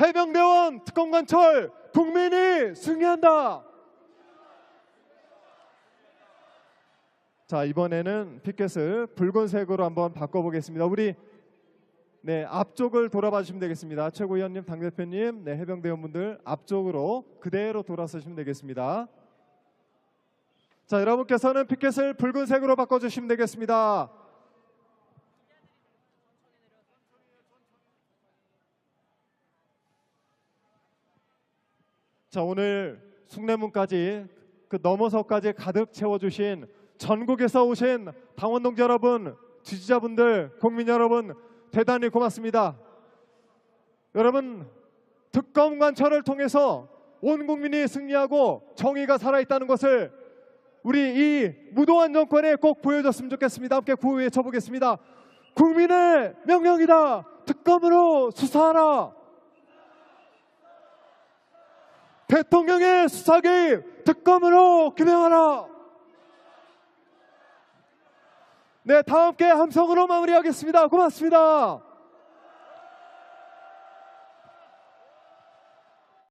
해병대원 특검관철 국민이 승리한다. 자 이번에는 피켓을 붉은색으로 한번 바꿔보겠습니다. 우리 네 앞쪽을 돌아봐 주시면 되겠습니다. 최고위원님, 당 대표님, 네 해병대원분들 앞쪽으로 그대로 돌아서시면 되겠습니다. 자 여러분께서는 피켓을 붉은색으로 바꿔주시면 되겠습니다. 자 오늘 숭례문까지 그 넘어서까지 가득 채워주신 전국에서 오신 당원 동지 여러분, 지지자분들, 국민 여러분 대단히 고맙습니다. 여러분 특검 관철을 통해서 온 국민이 승리하고 정의가 살아있다는 것을 우리 이 무도한 정권에 꼭 보여줬으면 좋겠습니다. 함께 구호 외쳐보겠습니다. 국민의 명령이다. 특검으로 수사하라. 대통령의 수사 개입 특검으로 규명하라. 네, 다 함께 함성으로 마무리하겠습니다. 고맙습니다.